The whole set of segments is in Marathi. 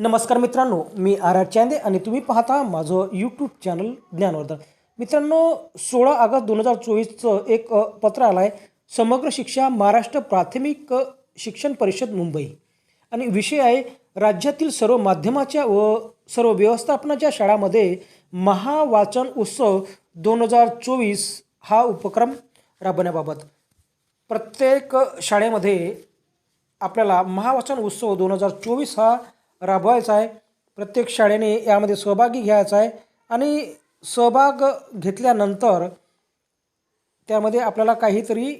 नमस्कार मित्रांनो मी आर आर चांदे आणि तुम्ही पाहता माझं यूट्यूब चॅनल ज्ञानवर्धन. मित्रांनो सोळा ऑगस्ट दोन हजार चोवीसचं एक पत्र आलं आहे समग्र शिक्षा महाराष्ट्र प्राथमिक शिक्षण परिषद मुंबई. आणि विषय आहे राज्यातील सर्व माध्यमाच्या व सर्व व्यवस्थापनाच्या शाळांमध्ये महावाचन उत्सव दोन हजार चोवीस हा उपक्रम राबवण्याबाबत. प्रत्येक शाळेमध्ये आपल्याला महावाचन उत्सव दोन हजार चोवीस हा राबवायचा आहे. प्रत्येक शाळेने यामध्ये सहभागी घ्यायचा आहे. आणि सहभाग घेतल्यानंतर त्यामध्ये आपल्याला काहीतरी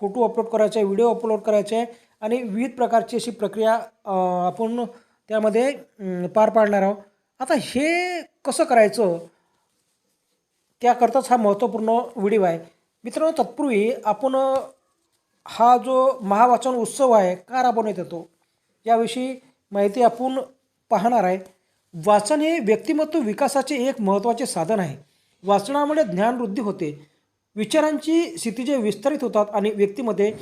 फोटो अपलोड करायचे आहे व्हिडिओ अपलोड करायचे आहे. आणि विविध प्रकारची अशी प्रक्रिया आपण त्यामध्ये पार पाडणार आहोत. आता हे कसं करायचं? त्याकरताच हा महत्त्वपूर्ण व्हिडिओ आहे. मित्रांनो तत्पूर्वी आपण हा जो महावाचन उत्सव आहे का राबवण्यात येतो? याविषयी माहिती आपण पाहणार आहे. वाचन हे व्यक्तिमत्व विकासाचे एक महत्त्वाचे साधन आहे. वाचनामुळे ज्ञानवृद्धी होते. विचारांची स्थिती विस्तारित होतात आणि व्यक्तीमध्ये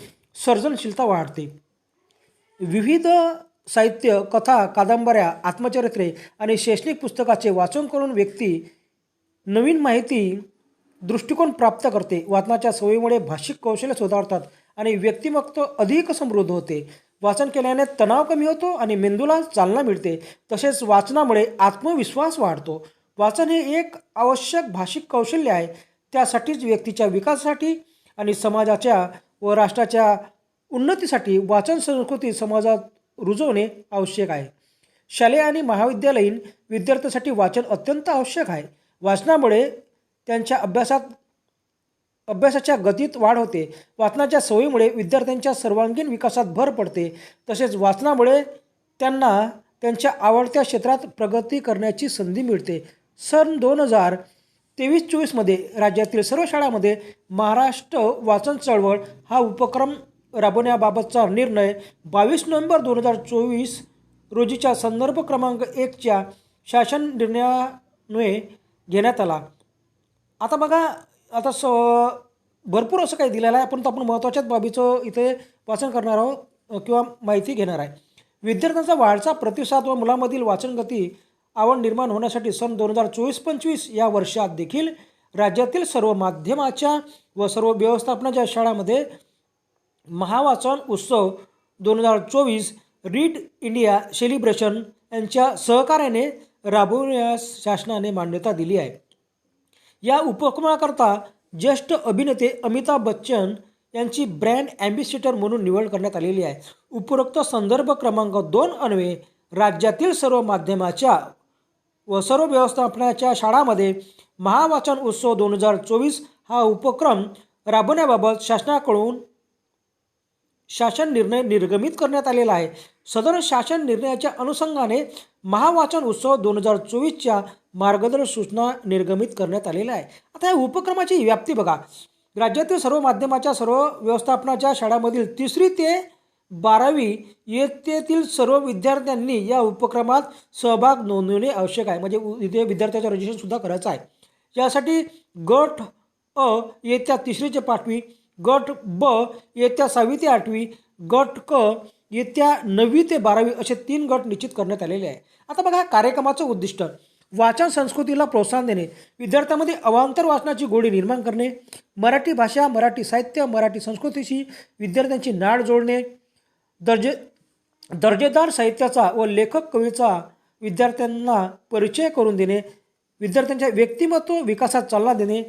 सर्जनशीलता वाढते. विविध साहित्य कथा कादंबऱ्या आत्मचरित्रे आणि शैक्षणिक पुस्तकाचे वाचन करून व्यक्ती नवीन माहिती दृष्टिकोन प्राप्त करते. वाचनाच्या सवयीमुळे भाषिक कौशल्य सुधारतात आणि व्यक्तिमत्व अधिक समृद्ध होते. वाचन केल्याने तणाव कमी होतो आणि मेंदूला चालना मिळते. तसेच वाचनामुळे आत्मविश्वास वाढतो. वाचन हे एक आवश्यक भाषिक कौशल्य आहे. त्यासाठीच व्यक्तीच्या विकासासाठी आणि समाजाच्या व राष्ट्राच्या उन्नतीसाठी वाचन संस्कृती समाजात रुजवणे आवश्यक आहे. शालेय आणि महाविद्यालयीन विद्यार्थ्यांसाठी वाचन अत्यंत आवश्यक आहे. वाचनामुळे त्यांच्या अभ्यासात अभ्यासाच्या गतीत वाढ होते. वाचनाच्या सवयीमुळे विद्यार्थ्यांच्या सर्वांगीण विकासात भर पडते. तसेच वाचनामुळे त्यांना त्यांच्या आवडत्या क्षेत्रात प्रगती करण्याची संधी मिळते. सन दोन हजार तेवीस चोवीसमध्ये राज्यातील सर्व शाळांमध्ये महाराष्ट्र वाचन चळवळ हा उपक्रम राबवण्याबाबतचा निर्णय बावीस नोव्हेंबर दोन हजार चोवीस रोजीच्या संदर्भ क्रमांक एकच्या शासन निर्णयामुळे घेण्यात आला. आता बघा आता स भरपूर असं काही दिलेलं आहे. परंतु आपण महत्त्वाच्याच बाबीचं इथे वाचन करणार आहोत किंवा माहिती घेणार आहे. विद्यार्थ्यांचा वाढचा प्रतिसाद व मुलांमधील वाचनगती आवड निर्माण होण्यासाठी सन दोन हजार चोवीस पंचवीस या वर्षात देखील राज्यातील सर्व माध्यमाच्या व सर्व व्यवस्थापनाच्या शाळांमध्ये महावाचन उत्सव दोन हजार चोवीस रीड इंडिया सेलिब्रेशन यांच्या सहकार्याने राबवण्यास शासनाने मान्यता दिली आहे. या उपक्रमाकरता ज्येष्ठ अभिनेते अमिताभ बच्चन यांची ब्रँड ॲम्बेसिडर म्हणून निवड करण्यात आलेली आहे. उपरोक्त संदर्भ क्रमांक दोन अन्वये राज्यातील सर्व माध्यमाच्या व सर्व व्यवस्थापनाच्या शाळांमध्ये महावाचन उत्सव दोन हजार चोवीस हा उपक्रम राबवण्याबाबत शासनाकडून शासन निर्णय निर्गमित करण्यात आलेला आहे. सदर शासन निर्णयाच्या अनुषंगाने महावाचन उत्सव दोन हजार चोवीसच्या मार्गदर्शक सूचना निर्गमित करण्यात आलेल्या आहे. आता या उपक्रमाची व्याप्ती बघा. राज्यातील सर्व माध्यमाच्या सर्व व्यवस्थापनाच्या शाळांमधील तिसरी ते बारावी इयत्तेतील सर्व विद्यार्थ्यांनी या उपक्रमात सहभाग नोंदवणे आवश्यक आहे. म्हणजे इथे विद्यार्थ्याचं रजिस्ट्रेशनसुद्धा करायचं आहे. यासाठी गट अ इयत्ता तिसरी ते पाचवी गट ब येत्या सहावी ते आठवी गट क येत्या नववी ते बारावी असे तीन गट निश्चित करण्यात आलेले आहे. आता बघा कार्यक्रमाचं उद्दिष्ट. वाचन संस्कृतीला प्रोत्साहन देणे विद्यार्थ्यांमध्ये अवांतर वाचनाची गोडी निर्माण करणे मराठी भाषा मराठी साहित्य मराठी संस्कृतीशी विद्यार्थ्यांची नाळ जोडणे दर्जे दर्जेदार साहित्याचा व लेखक कवीचा विद्यार्थ्यांना परिचय करून देणे विद्यार्थ्यांच्या व्यक्तिमत्व विकासात चालना देणे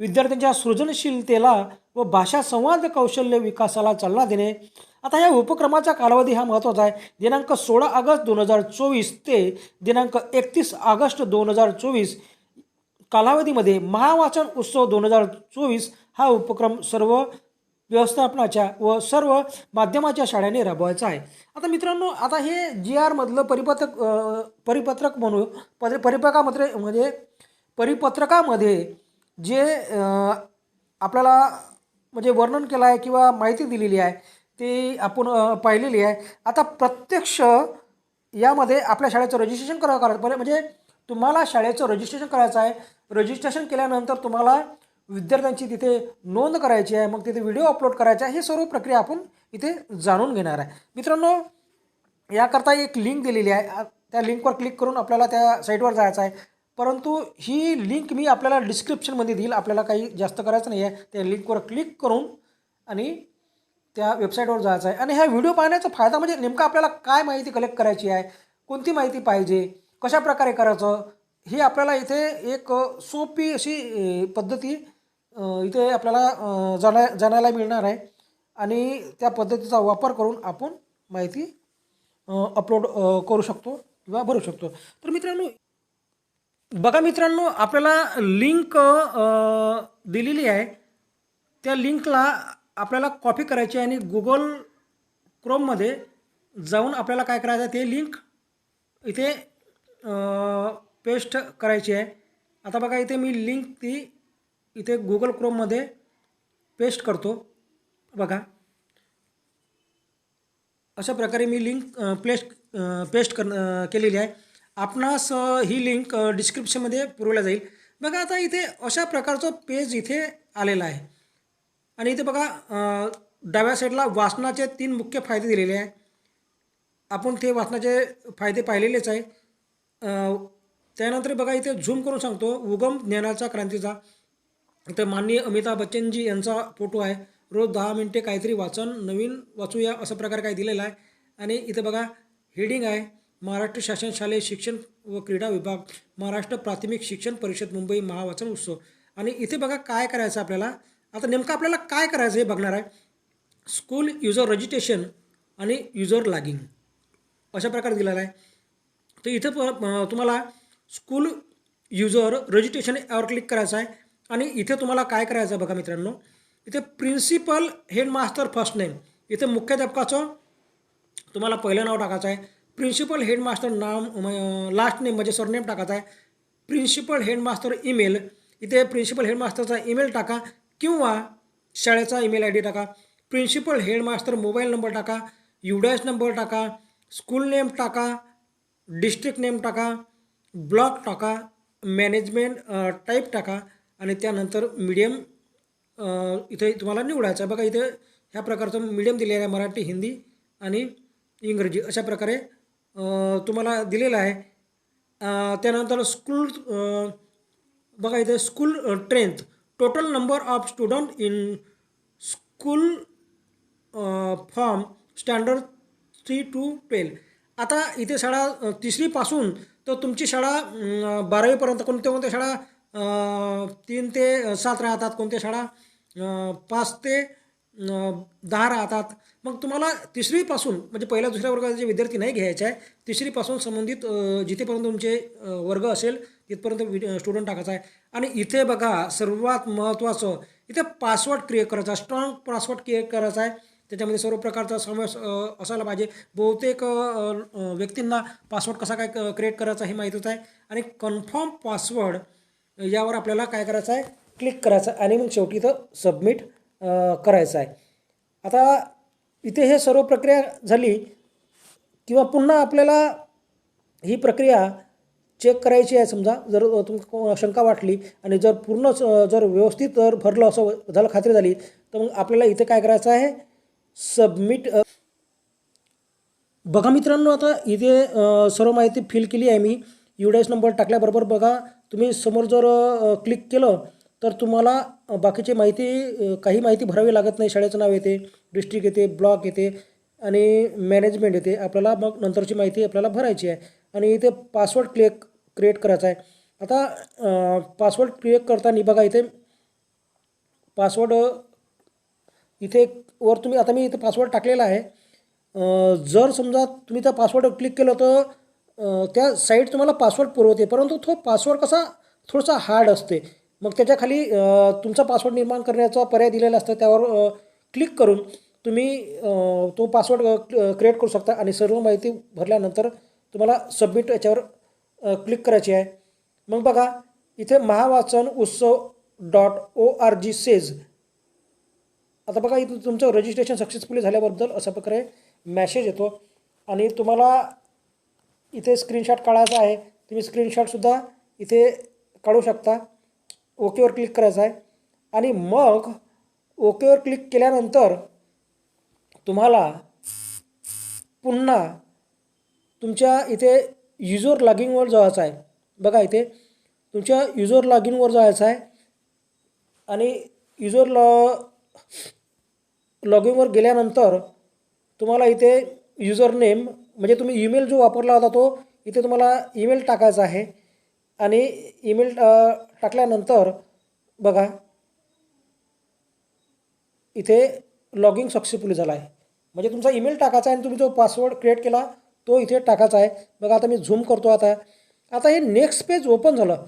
विद्यार्थ्यांच्या सृजनशीलतेला व भाषा संवाद कौशल्य विकासाला चालना देणे. आता या उपक्रमाचा कालावधी हा महत्त्वाचा आहे. दिनांक सोळा ऑगस्ट दोन हजार चोवीस ते दिनांक एकतीस ऑगस्ट दोन हजार चोवीस कालावधीमध्ये महावाचन उत्सव दोन हजार चोवीस हा उपक्रम सर्व व्यवस्थापनाच्या व सर्व माध्यमाच्या शाळेने राबवायचा आहे. आता मित्रांनो आता हे जी आरमधलं परिपत्रक परिपत्रक म्हणू परि परिपत्रकामध्ये म्हणजे परिपत्रकामध्ये जे आपल्याला म्हणजे वर्णन केलं आहे किंवा माहिती दिलेली आहे ती आपण पाहिलेली आहे. आता प्रत्यक्ष यामध्ये आपल्या शाळेचं रजिस्ट्रेशन करावं करायचं पहिले म्हणजे तुम्हाला शाळेचं रजिस्ट्रेशन करायचं आहे. रजिस्ट्रेशन केल्यानंतर तुम्हाला विद्यार्थ्यांची तिथे नोंद करायची आहे. मग तिथे व्हिडिओ अपलोड करायचा आहे. ही सर्व प्रक्रिया आपण इथे जाणून घेणार आहे. मित्रांनो याकरता एक लिंक दिलेली आहे. त्या लिंकवर क्लिक करून आपल्याला त्या साईटवर जायचं आहे. परंतु ही लिंक मी आपल्याला डिस्क्रिप्शनमध्ये देईल. आपल्याला काही जास्त करायचं नाही आहे त्या लिंकवर क्लिक करून आणि त्या वेबसाईटवर जायचं आहे. आणि ह्या व्हिडिओ पाहण्याचा फायदा म्हणजे नेमकं आपल्याला काय माहिती कलेक्ट करायची आहे? कोणती माहिती पाहिजे? कशा प्रकारे करायचं? हे आपल्याला इथे एक सोपी अशी पद्धती इथे आपल्याला अ, जाणा जाणायला मिळणार आहे. आणि त्या पद्धतीचा वापर करून आपण माहिती अपलोड करू शकतो किंवा भरू शकतो. तर मित्रांनो बघा मित्रांनो आपल्याला लिंक दिलेली आहे. त्या लिंकला आपल्याला कॉपी करायची आहे आणि गुगल क्रोममध्ये जाऊन आपल्याला काय करायचं आहे ते लिंक इथे पेस्ट करायची आहे. आता बघा इथे मी लिंक ती इथे गुगल क्रोममध्ये पेस्ट करतो. बघा. अशा प्रकारे मी लिंक प्लेस्ट पेस्ट कर केलेली आहे. आपणास ही लिंक डिस्क्रिप्शनमध्ये पुरवल्या जाईल. बघा आता इथे अशा प्रकारचं पेज इथे आलेलं आहे. आणि इथे बघा डाव्या साईडला वाचनाचे तीन मुख्य फायदे दिलेले आहे. आपण ते वाचनाचे फायदे पाहिलेलेच आहे. त्यानंतर बघा इथे झूम करून सांगतो. उगम ज्ञानाचा क्रांतीचा. इथे माननीय अमिताभ बच्चनजी यांचा फोटो आहे. रोज दहा मिनटे काहीतरी वाचन नवीन वाचूया असं प्रकारे काही दिलेला आहे. आणि इथं बघा हेडिंग आहे. महाराष्ट्र शासन शालेय शिक्षण व क्रीडा विभाग महाराष्ट्र प्राथमिक शिक्षण परिषद मुंबई महावाचन उत्सव. आणि इथे बघा काय करायचं आपल्याला? आता नेमकं आपल्याला काय करायचं हे बघणार आहे. स्कूल युजर रजिस्ट्रेशन आणि युजर लॉगिंग अशा प्रकारे दिलेला आहे. तर इथं प तुम्हाला स्कूल युजर रजिस्ट्रेशन यावर क्लिक करायचं आहे. आणि इथे तुम्हाला काय करायचं आहे बघा मित्रांनो? इथे प्रिन्सिपल हेडमास्टर फर्स्ट नेम इथे मुख्याध्यापकाचं तुम्हाला पहिलं नाव टाकायचं आहे. प्रिन्सिपल हेडमास्टर नाम लास्ट नेम म्हणजे सरनेम टाकायचा आहे. प्रिन्सिपल हेडमास्टर ईमेल इथे प्रिन्सिपल हेडमास्टरचा ईमेल टाका किंवा शाळेचा ईमेल आय डी टाका. प्रिन्सिपल हेडमास्टर मोबाईल नंबर टाका युडॅश नंबर टाका स्कूल नेम टाका डिस्ट्रिक्ट नेम टाका ब्लॉक टाका मॅनेजमेंट टाईप टाका आणि त्यानंतर मीडियम इथे तुम्हाला निवडायचं आहे. बघा इथे ह्या प्रकारचं मीडियम दिलेलं आहे मराठी हिंदी आणि इंग्रजी. अशा प्रकारे तुम्हाला दिलेलं आहे. त्यानंतर स्कूल बघा इथे school strength total number of student in school form standard three to twelve आता इथे शाळा तिसरीपासून तर तुमची शाळा बारावीपर्यंत कोणत्या कोणत्या शाळा? तीन ते सात राहतात कोणत्या शाळा? पाच ते दहा राहतात. मग तुम्हाला तिसरीपासून म्हणजे पहिल्या दुसऱ्या वर्गाचे जे विद्यार्थी नाही घ्यायचे आहे तिसरीपासून संबंधित जिथेपर्यंत तुमचे वर्ग असेल तिथपर्यंत स्टुडंट टाकायचा आहे. आणि इथे बघा सर्वात महत्त्वाचं इथे पासवर्ड क्रिएट करायचा स्ट्रॉंग पासवर्ड क्रिएट करायचा आहे. त्याच्यामध्ये सर्व प्रकारचा समावेश असायला पाहिजे. बहुतेक व्यक्तींना पासवर्ड कसा काय क्रिएट करायचा हे माहीतच आहे. आणि कन्फर्म पासवर्ड यावर आपल्याला काय करायचं आहे? क्लिक करायचं आणि मग शेवटी इथं सबमिट करायचं आहे. आता इथे हे सर्व प्रक्रिया झाली किंवा पुन्हा आपल्याला ही प्रक्रिया चेक करायची आहे. समजा जर तुम्हाला शंका वाटली आणि जर पूर्णच जर व्यवस्थित जर भरलं असं झालं खात्री झाली तर मग आपल्याला इथे काय करायचं आहे? सबमिट बघा मित्रांनो आता इथे सर्व माहिती फिल केली आहे मी. युडायस नंबर टाकल्याबरोबर बघा तुम्ही समोर जर क्लिक केलं तर तुम्हाला बाकीची माहिती काही माहिती भरावी लागत नाही. शाळेचं नाव येते डिस्ट्रिक्ट येते ब्लॉक येते आणि मॅनेजमेंट येते. आपल्याला मग नंतरची माहिती आपल्याला भरायची आहे. आणि इथे पासवर्ड क्लिक क्रिएट करायचा आहे. आता पासवर्ड क्रिएट करताना बघा इथे पासवर्ड इथे वर तुम्ही आता मी इथे पासवर्ड टाकलेला आहे. जर समजा तुम्ही त्या पासवर्ड क्लिक केलं तर त्या साईट तुम्हाला पासवर्ड पुरवते. परंतु तो पासवर्ड कसा थोडासा हार्ड असते. मग त्याच्याखाली तुमचा पासवर्ड निर्माण करण्याचा पर्याय दिलेला असतं. त्यावर क्लिक करून तुम्ही तो पासवर्ड क्रिएट करू शकता आणि सर्व माहिती भरल्यानंतर तुम्हाला सबमिट याच्यावर क्लिक करायची आहे. मग बघा इथे Mahavachan Utsav dot O R G says आता बघा इथं तुमचं रजिस्ट्रेशन सक्सेसफुली झाल्याबद्दल अशा प्रकारे मॅसेज येतो. आणि तुम्हाला इथे स्क्रीनशॉट काढायचा आहे. तुम्ही स्क्रीनशॉटसुद्धा इथे काढू शकता. ओकेवर क्लिक करायचं आहे. आणि मग ओकेवर क्लिक केल्यानंतर तुम्हाला पुन्हा तुमच्या इथे युजर लॉगिंगवर जायचं आहे. बघा इथे तुमच्या युजर लॉगिनवर जायचं आहे. आणि युजर लॉ लॉगिनवर गेल्यानंतर तुम्हाला इथे युजर नेम म्हणजे तुम्ही ईमेल जो वापरला होता तो इथे तुम्हाला ईमेल टाकायचा आहे. आणि ईमेल टाकल्यानंतर बघा इथे लॉगिंग सक्सेसफुली झाला आहे म्हणजे तुमचा ईमेल टाकायचा आहे आणि तुम्ही जो पासवर्ड क्रिएट केला तो इथे टाकायचा आहे. बघा आता मी झूम करतो आता. आता हे नेक्स्ट पेज ओपन झालं.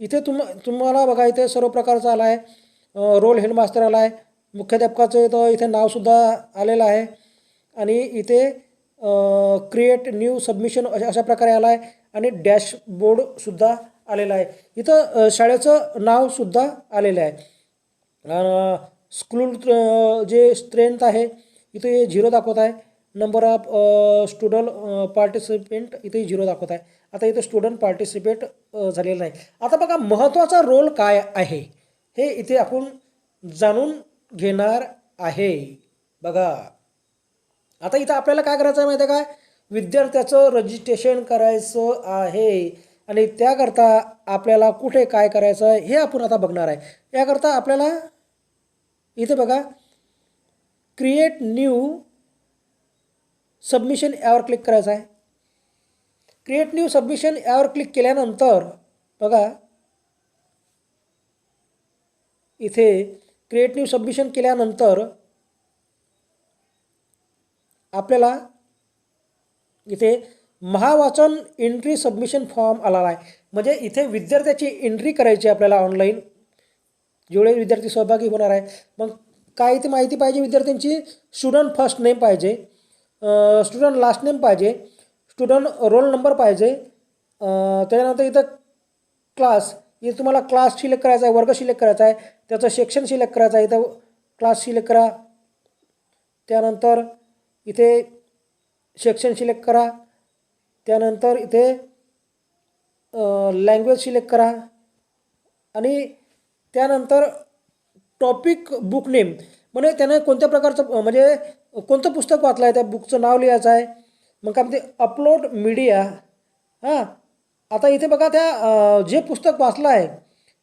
इथे तुम तुम्हाला बघा इथे सर्व प्रकारचं आला आहे रोल हेडमास्टर आला आहे मुख्याध्यापकाचं इथं इथे नावसुद्धा आलेलं आहे. आणि इथे क्रिएट न्यू सबमिशन अशा अशा प्रकारे आला आहे आणि डॅशबोर्डसुद्धा आलेलं आहे. इथं शाळेचं नावसुद्धा आलेलं आहे. स्कूल जे स्ट्रेंथ आहे इथे झिरो दाखवत आहे. नंबर ऑफ स्टुडंट पार्टिसिपेंट इथे झिरो दाखवत आहे. आता इथे स्टुडंट पार्टिसिपेट झालेलं नाही. आता बघा महत्त्वाचा रोल काय आहे? हे इथे आपण जाणून घेणार आहे. बघा. आता इथं आपल्याला काय करायचं आहे माहिती आहे काय विद्यार्थ्याचं रजिस्ट्रेशन करायचं आहे. आणि त्याकरता आपल्याला कुठे काय करायचं हे आपण आता बघणार आहे. याकरता आपल्याला इथे बघा क्रिएट न्यू सबमिशन यावर क्लिक करायचं आहे. क्रिएट न्यू सबमिशन यावर क्लिक केल्यानंतर बघा इथे क्रिएट न्यू सबमिशन केल्यानंतर आपल्याला इथे महावाचन एंट्री सबमिशन फॉर्म आलेला आहे. म्हणजे इथे विद्यार्थ्याची एंट्री करायची आहे आपल्याला ऑनलाईन जेवढे विद्यार्थी सहभागी होणार आहे मग काय इथे माहिती पाहिजे विद्यार्थ्यांची? स्टुडंट फर्स्ट नेम पाहिजे. स्टुडंट लास्ट नेम पाहिजे. स्टुडंट रोल नंबर पाहिजे. त्याच्यानंतर इथं क्लास इथे तुम्हाला क्लास सिलेक्ट करायचा आहे वर्ग सिलेक्ट करायचा आहे. त्याचं सेक्शन सिलेक्ट करायचं आहे. इथं क्लास सिलेक्ट करा. त्यानंतर इथे सेक्शन सिलेक्ट करा. त्यानंतर इथे लँग्वेज सिलेक्ट करा. आणि त्यानंतर टॉपिक बुक नेम म्हणजे त्यानं कोणत्या प्रकारचं म्हणजे कोणतं पुस्तक वाचलं आहे त्या बुकचं नाव लिहायचं आहे. मग काय म्हणते अपलोड मीडिया हां. आता इथे बघा त्या जे पुस्तक वाचलं आहे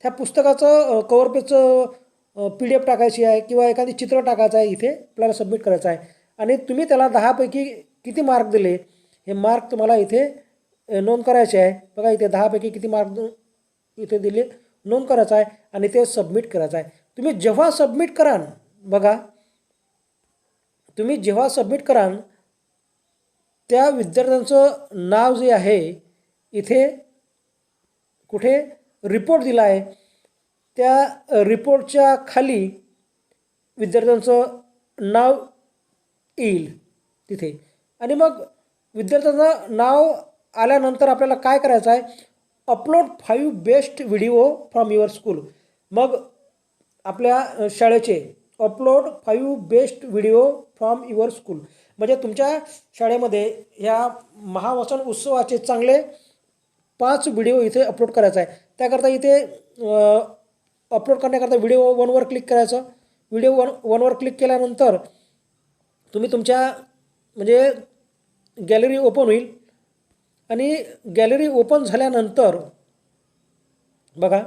त्या पुस्तकाचं कवर पेजचं पी डी एफ टाकायची आहे किंवा एखादी चित्र टाकायचं आहे इथे आपल्याला सबमिट करायचं आहे. आणि तुम्ही त्याला दहापैकी किती मार्क दिले? हे मार्क तुम्हाला इथे नोंद करायचे आहे. बघा इथे दहापैकी किती मार्क इथे दिले नोंद करायचं आहे आणि ते सबमिट करायचं आहे. तुम्ही जेव्हा सबमिट कराल बघा तुम्ही जेव्हा सबमिट कराल त्या विद्यार्थ्यांचं नाव जे आहे इथे कुठे रिपोर्ट दिला आहे त्या रिपोर्टच्या खाली विद्यार्थ्यांचं नाव येईल तिथे. आणि मग विद्यार्थ्यांचं नाव आल्यानंतर आपल्याला काय करायचं आहे? Upload five best video from your school मग आपल्या शाळेचे upload five best video from your school म्हणजे तुमच्या शाळेमध्ये ह्या महावसन उत्सवाचे चांगले पाच व्हिडिओ इथे अपलोड करायचा आहे. त्याकरता इथे अपलोड करण्याकरता व्हिडिओ वनवर क्लिक करायचं. व्हिडिओ वन वनवर क्लिक केल्यानंतर तुम्ही तुमच्या म्हणजे गॅलरी ओपन होईल. आणि गॅलरी ओपन झाल्यानंतर बघा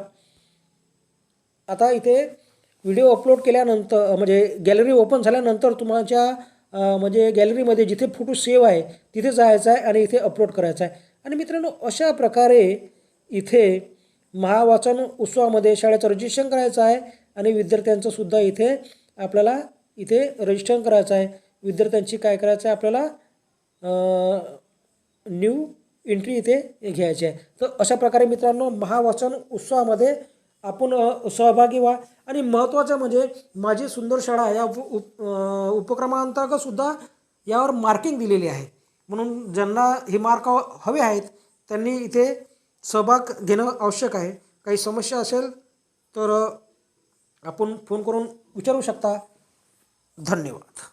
आता इथे व्हिडिओ अपलोड केल्यानंतर म्हणजे गॅलरी ओपन झाल्यानंतर तुमच्या म्हणजे गॅलरीमध्ये जिथे फोटो सेव्ह आहे तिथे जायचं आहे आणि इथे अपलोड करायचा आहे. आणि मित्रांनो अशा प्रकारे इथे महावाचन उत्सवामध्ये शाळेचं रजिस्ट्रेशन करायचं आहे आणि विद्यार्थ्यांचं सुद्धा इथे आपल्याला इथे रजिस्ट्रेशन करायचं आहे. विद्यार्थ्यांची काय करायचं आहे आपल्याला न्यू एंट्री इथे घ्यायची आहे. तर अशा प्रकारे मित्रांनो महावाचन उत्सवामध्ये आपण सहभागी व्हा. आणि महत्त्वाचं म्हणजे माझी सुंदर शाळा या उप उप उपक्रमांतर्गतसुद्धा यावर मार्किंग दिलेली आहे. म्हणून ज्यांना हे मार्क हवे आहेत त्यांनी इथे सहभाग घेणं आवश्यक आहे. काही समस्या असेल तर आपण फोन करून विचारू शकता. धन्यवाद.